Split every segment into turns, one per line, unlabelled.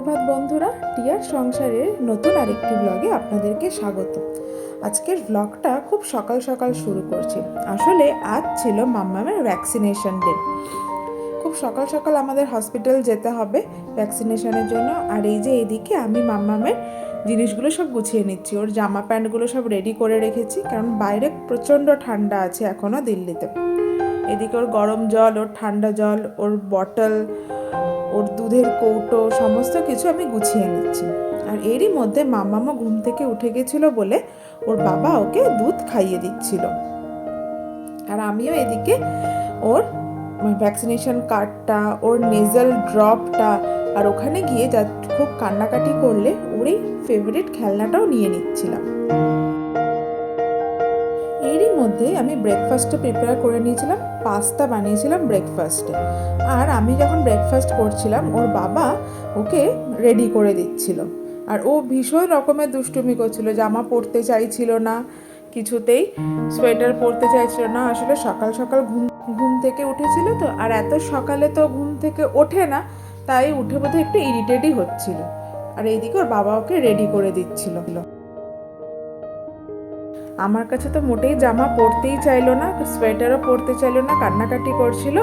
সুপ্রভাত বন্ধুরা টিয়ার সংসারের নতুন আরেকটি ব্লগে আপনাদেরকে স্বাগত। আজকের ব্লগটা খুব সকাল সকাল শুরু করছি। আসলে আজ ছিল মাম্মামের ভ্যাকসিনেশন ডে খুব সকাল সকাল আমাদের হসপিটাল যেতে হবে ভ্যাকসিনেশনের জন্য। আর এই যে এদিকে আমি মাম্মামের জিনিসগুলো সব গুছিয়ে নিচ্ছি। ওর জামা প্যান্টগুলো সব রেডি করে রেখেছি। কারণ বাইরে প্রচণ্ড ঠান্ডা আছে এখনও দিল্লিতে। এদিকে ওর গরম জল, ওর ঠান্ডা জল, ওর বটল ওর দুধের কৌটো, সমস্ত কিছু আমি গুছিয়ে নিচ্ছি। আর এরই মধ্যে মামামা ঘুম থেকে উঠে গেছিল বলে ওর বাবা ওকে দুধ খাইয়ে দিচ্ছিল। আর আমিও এদিকে ওর ভ্যাকসিনেশন কার্ডটা ওর নেজাল ড্রপটা আর ওখানে গিয়ে যা খুব কান্নাকাটি করলে ওর এই ফেভারিট খেলনাটাও নিয়ে নিচ্ছিলাম। এরই মধ্যে আমি ব্রেকফাস্টও প্রিপেয়ার করে নিয়েছিলাম পাস্তা বানিয়েছিলাম ব্রেকফাস্টে আর আমি যখন ব্রেকফাস্ট করছিলাম, ওর বাবা ওকে রেডি করে দিচ্ছিল। আর ও ভীষণ রকমের দুষ্টুমি করছিল, জামা পরতে চাইছিল না কিছুতেই সোয়েটার পরতে চাইছিল না। আসলে সকাল সকাল ঘুম ঘুম থেকে উঠেছিল তো, আর এত সকালে তো ঘুম থেকে ওঠে না, তাই উঠে বোধহয় একটু ইরিটেটই হচ্ছিল। আর এইদিকে ওর বাবা ওকে রেডি করে দিচ্ছিল। আমার কাছে তো মোটেই জামা পরতেই চাইলো না সোয়েটারও পরতে চাইলো না, কান্নাকাটি করছিল।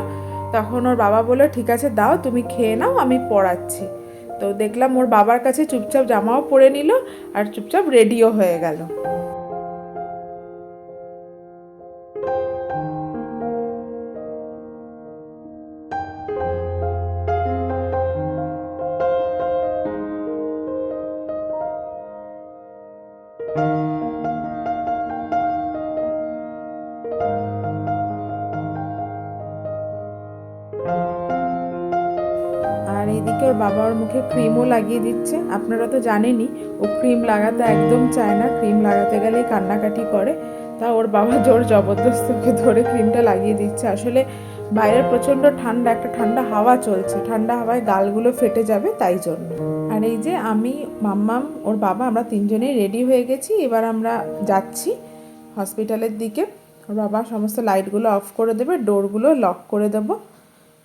তখন ওর বাবা বলল, ঠিক আছে, দাও, তুমি খেয়ে নাও, আমি পড়াচ্ছি। তো দেখলাম ওর বাবার কাছে চুপচাপ জামাও পরে নিল আর চুপচাপ রেডিও হয়ে গেল। আর এইদিকে ওর বাবা ওর মুখে ক্রিমও লাগিয়ে দিচ্ছে। আপনারা তো জানেনই, ও ক্রিম লাগাতে একদম চায় না। ক্রিম লাগাতে গেলেই কান্নাকাটি করে। তা ওর বাবা জোর জবরদস্ত ওকে ধরে ক্রিমটা লাগিয়ে দিচ্ছে। আসলে বাইরের প্রচণ্ড ঠান্ডা, একটা ঠান্ডা হাওয়া চলছে। ঠান্ডা হাওয়ায় গালগুলো ফেটে যাবে তাই জন্য। আর এই যে আমি, মাম্মাম, ওর বাবা, আমরা তিনজনেই রেডি হয়ে গেছি। এবার আমরা যাচ্ছি হসপিটালের দিকে। ওর বাবা সমস্ত লাইটগুলো অফ করে দেবে ডোরগুলো লক করে দেবো।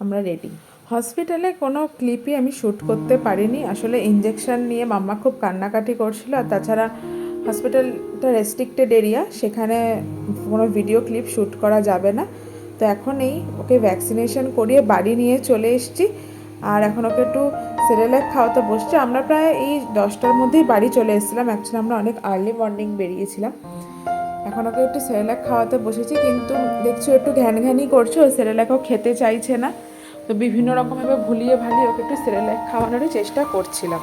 আমরা রেডি হসপিটালে কোনো ক্লিপই আমি শ্যুট করতে পারিনি। আসলে ইঞ্জেকশন নিয়ে মাম্মা খুব কান্নাকাটি করছিল। আর তাছাড়া হসপিটালটা রেস্ট্রিক্টেড এরিয়া সেখানে কোনো ভিডিও ক্লিপ শ্যুট করা যাবে না। তো এখন এই ওকে ভ্যাকসিনেশন করিয়ে বাড়ি নিয়ে চলে এসেছি। আর এখন ওকে একটু সেরেলাক খাওয়াতে বসছে। আমরা প্রায় এই দশটার মধ্যেই বাড়ি চলে এসেছিলাম। অ্যাকচুয়ালি আমরা অনেক আর্লি মর্নিং বেরিয়েছিলাম। এখন ওকে একটু সেরেলাক খাওয়াতে বসেছি। কিন্তু দেখছ একটু ঘ্যান ঘ্যানই করছে। ও সেরেলাকও খেতে চাইছে না। তো বিভিন্ন রকমভাবে ভুলিয়ে ভালিয়ে ওকে একটু সেরেলাক খাওয়ানোরই চেষ্টা করছিলাম।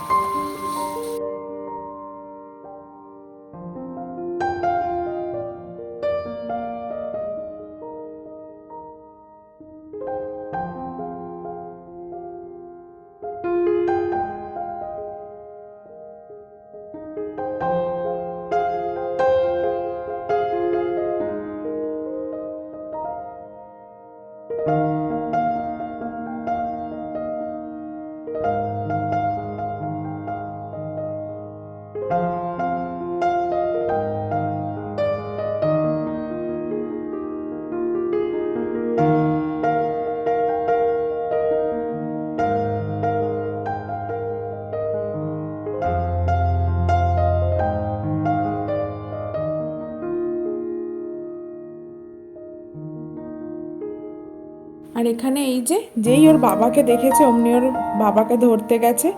আর এখানে এই যে, যেই ওর বাবাকে দেখেছে, অমনি ওর বাবাকে ধরতে গেছে।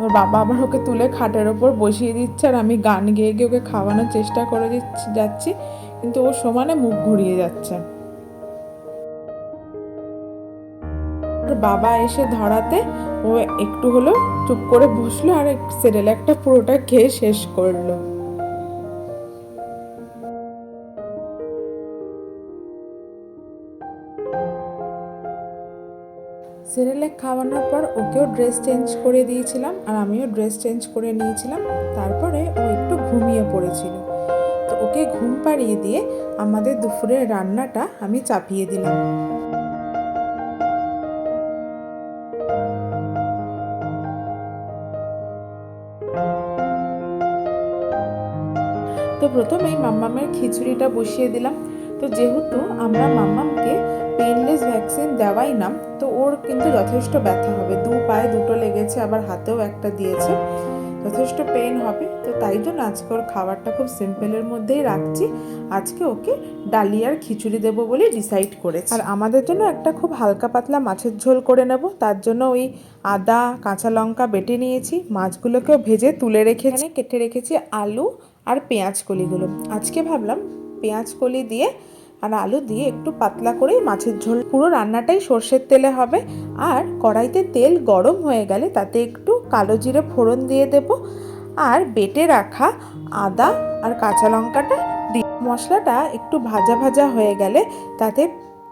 ওর বাবা আবার ওকে তুলে খাটের ওপর বসিয়ে দিচ্ছে আর আমি গান গেয়ে গিয়ে ওকে খাওয়ানোর চেষ্টা করে দিচ্ছি, যাচ্ছি। কিন্তু ও সমানে মুখ ঘুরিয়ে যাচ্ছে। ওর বাবা এসে ধরাতে ও একটু হলো চুপ করে বসল আর সেরেল একটা পুরোটা খেয়ে শেষ করল। খাওয়ানোর পর ওকেও ড্রেস চেঞ্জ করে দিয়েছিলাম আর আমিও ড্রেস চেঞ্জ করে নিয়েছিলাম। তারপরে ও একটু ঘুমিয়ে পড়েছিল। তো ওকে ঘুম পাড়িয়ে দিয়ে আমাদের দুপুরের রান্নাটা আমি চাপিয়ে দিলাম। তো প্রথমেই মাম্মামের খিচুড়িটা বসিয়ে দিলাম। তো যেহেতু আমরা মাম্মামকে পেনলেস ভ্যাকসিন দেওয়াই না তো ওর কিন্তু যথেষ্ট ব্যথা হবে। দু পায়ে দুটো লেগেছে, আবার হাতেও একটা দিয়েছে। যথেষ্ট পেন হবে, তো তাই জন্য আজকে ওর খাবারটা খুব সিম্পলের মধ্যেই রাখছি। আজকে ওকে ডালিয়ার খিচুড়ি দেবো বলে ডিসাইড করেছি। আর আমাদের জন্য একটা খুব হালকা পাতলা মাছের ঝোল করে নেব। তার জন্য ওই আদা, কাঁচা লঙ্কা বেটে নিয়েছি। মাছগুলোকেও ভেজে তুলে রেখে এখানে কেটে রেখেছি আলু আর পেঁয়াজ কলিগুলো। আজকে ভাবলাম পেঁয়াজ কলি দিয়ে আর আলু দিয়ে একটু পাতলা করে মাছের ঝোল। পুরো রান্নাটাই সর্ষের তেলে হবে। আর কড়াইতে তেল গরম হয়ে গেলে তাতে একটু কালো জিরে ফোড়ন দিয়ে দেব। আর বেটে রাখা আদা আর কাঁচা লঙ্কাটা দিয়ে মশলাটা একটু ভাজা ভাজা হয়ে গেলে তাতে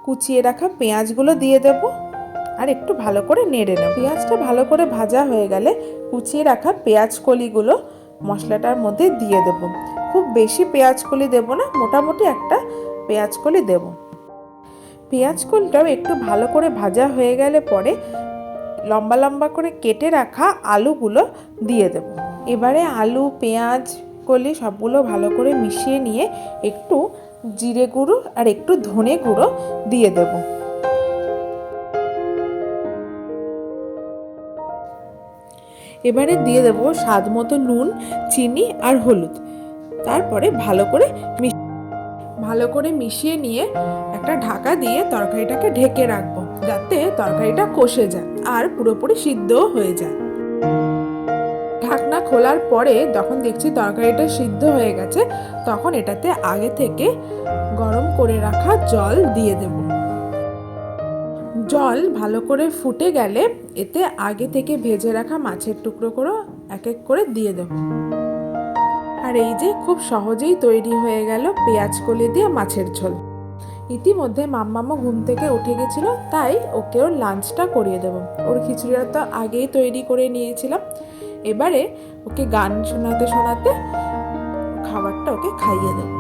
কুচিয়ে রাখা পেঁয়াজগুলো দিয়ে দেব। আর একটু ভালো করে নেড়ে নেব। পেঁয়াজটা ভালো করে ভাজা হয়ে গেলে কুচিয়ে রাখা পেঁয়াজ কলিগুলো মশলাটার মধ্যে দিয়ে দেব। খুব বেশি পেঁয়াজ কলি দেবো না, মোটামুটি একটা পেঁয়াজ কলি দেব। পেঁয়াজ কলিটাও একটু ভালো করে ভাজা হয়ে গেলে পরে লম্বা লম্বা করে কেটে রাখা আলুগুলো দিয়ে দেব। এবারে আলু, পেঁয়াজ কলি সবগুলো ভালো করে মিশিয়ে নিয়ে একটু জিরে গুঁড়ো আর একটু ধনে গুঁড়ো দিয়ে দেব। এবারে দিয়ে দেব স্বাদ মতো নুন, চিনি আর হলুদ। তারপরে ভালো করে ভালো করে মিশিয়ে নিয়ে একটা ঢাকা দিয়ে তরকারিটাকে ঢেকে রাখব, যাতে তরকারিটা কষে যায় আর পুরোপুরি সিদ্ধও হয়ে যায়। ঢাকনা খোলার পরে যখন দেখছি তরকারিটা সিদ্ধ হয়ে গেছে, তখন এটাতে আগে থেকে গরম করে রাখা জল দিয়ে দেব। জল ভালো করে ফুটে গেলে এতে আগে থেকে ভেজে রাখা মাছের টুকরো করে এক এক করে দিয়ে দেবো। আর এই যে খুব সহজেই তৈরি হয়ে গেল পেঁয়াজ কলি দিয়ে মাছের ঝোল। ইতিমধ্যে মাম্মামা ঘুম থেকে উঠে গেছিল, তাই ওকে ওর লাঞ্চটা করিয়ে দেবো। ওর খিচুড়িটা তো আগেই তৈরি করে নিয়েছিলাম। এবারে ওকে গান শোনাতে শোনাতে খাবারটা ওকে খাইয়ে দেবো।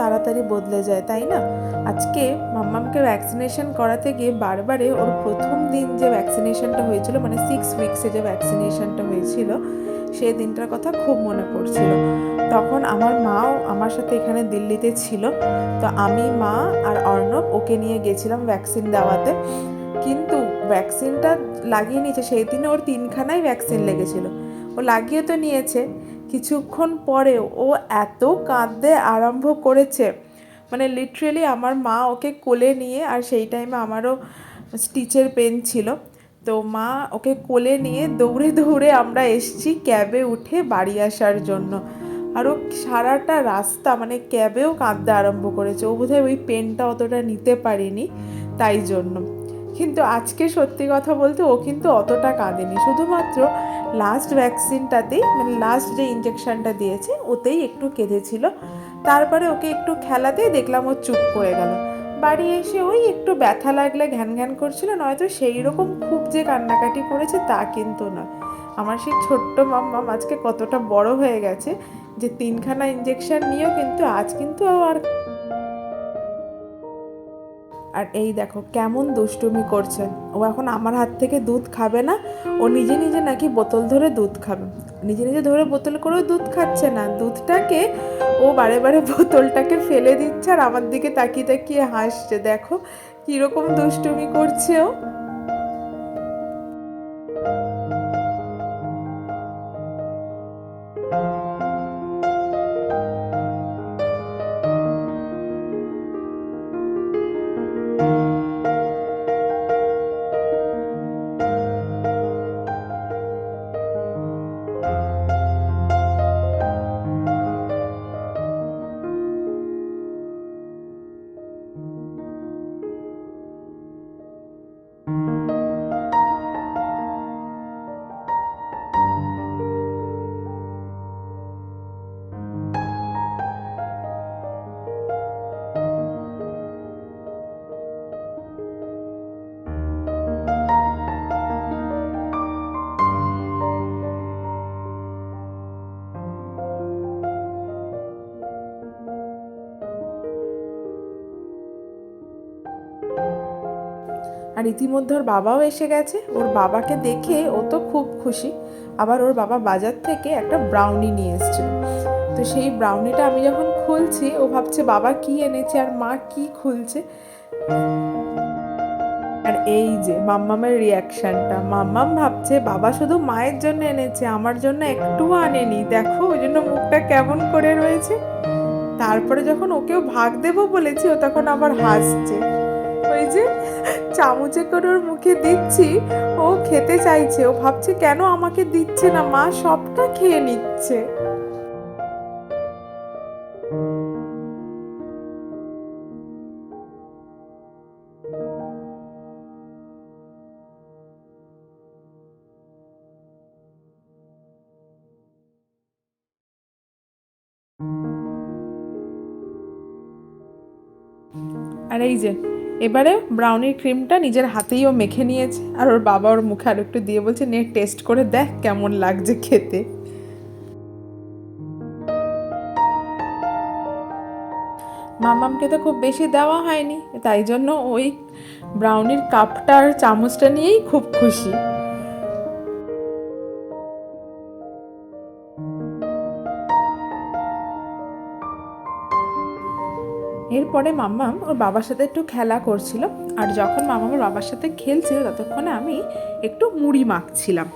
তাড়াতাড়ি বদলে যায়, তাই না? আজকে মাম্মামকে ভ্যাকসিনেশন করাতে গিয়ে বারবারে ওর প্রথম দিন যে ভ্যাকসিনেশনটা হয়েছিল মানে সিক্স উইক্সে যে ভ্যাকসিনেশনটা হয়েছিল, সেই দিনটার কথা খুব মনে পড়ছিল। তখন আমার মাও আমার সাথে এখানে দিল্লিতে ছিল, তো আমি, মা আর অর্ণব ওকে নিয়ে গেছিলাম ভ্যাকসিন দেওয়াতে। কিন্তু ভ্যাকসিনটা লাগিয়ে নিয়েছে, সেই দিনে ওর তিনখানাই ভ্যাকসিন লেগেছিল। ও লাগিয়ে তো নিয়েছে কিছুক্ষণ পরে ও এত কাঁদতে আরম্ভ করেছে। মানে লিটারেলি আমার মা ওকে কোলে নিয়ে, আর সেই টাইমে আমারও স্টিচের পেন ছিল। তো মা ওকে কোলে নিয়ে দৌড়ে দৌড়ে আমরা এসছি ক্যাবে উঠে বাড়ি আসার জন্য। আর ও সারাটা রাস্তা মানে ক্যাবেও কাঁদতে আরম্ভ করেছে। ও বোধহয় ওই পেনটা অতটা নিতে পারিনি, তাই জন্য। কিন্তু আজকে সত্যি কথা বলতে ও কিন্তু অতটা কাঁদেনি। শুধুমাত্র লাস্ট ভ্যাকসিনটাতেই মানে লাস্ট যে ইঞ্জেকশনটা দিয়েছে, ওতেই একটু কেঁদেছিল। তারপরে ওকে একটু খেলাতেই দেখলাম ও চুপ করে গেল। বাড়ি এসে ওই একটু ব্যথা লাগলে ঘ্যান ঘ্যান করছিল, নয়তো সেই রকম খুব যে কান্নাকাটি করেছে তা কিন্তু নয়। আমার সেই ছোট্ট মাম্মাম আজকে কতটা বড় হয়ে গেছে যে তিনখানা ইঞ্জেকশন নিয়েও কিন্তু আজ কিন্তু আর আর এই দেখো, কেমন দুষ্টুমি করছে ও এখন আমার হাত থেকে দুধ খাবে না, ও নিজে নিজে নাকি বোতল ধরে দুধ খাবে। নিজে নিজে ধরে বোতল করেও দুধ খাচ্ছে না। দুধটাকে ও বারে বারে বোতলটাকে ফেলে দিচ্ছে আর আমার দিকে তাকিয়ে তাকিয়ে হাসছে। দেখো, কীরকম দুষ্টুমি করছে ও। ইতিমধ্যে ওর বাবাও এসে গেছে। ওর বাবাকে দেখে ও তো খুব খুশি। আবার ওর বাবা বাজার থেকে একটা ব্রাউনি নিয়ে এসেছিল। তো সেই ব্রাউনিটা আমি যখন খুলছি, ও ভাবছে, বাবা কি এনেছে আর মা কি খুলছে? আর এই যে মাম্মামের রিয়াকশনটা মাম্মাম ভাবছে, বাবা শুধু মায়ের জন্য এনেছে, আমার জন্য একটুও আনেনি। দেখো, ওই জন্য মুখটা কেমন করে রয়েছে? তারপরে যখন ওকেও ভাগ দেবো বলেছি, ও তখন আবার হাসছে। ওই যে চামচে করে ওর মুখে দিচ্ছি, ও খেতে চাইছে, ও ভাবছে কেন আমাকে দিচ্ছে না, মা সবটা খেয়ে নিচ্ছে। আর এই যে এবারে ব্রাউনির ক্রিমটা নিজের হাতেই ও মেখে নিয়েছে। আর ওর বাবা ওর মুখে আর একটু দিয়ে বলছে, নে টেস্ট করে দেখ কেমন লাগছে খেতে। মামামকে তো খুব বেশি দেওয়া হয়নি, তাই জন্য ওই ব্রাউনির কাপটা আর চামচটা নিয়েই খুব খুশি। এরপরে মাম্মাম ওর বাবার সাথে একটু খেলা করছিল। আর যখন মামাম ওর বাবার সাথে খেলছিল, ততক্ষণে আমি একটু মুড়ি মাখছিলাম।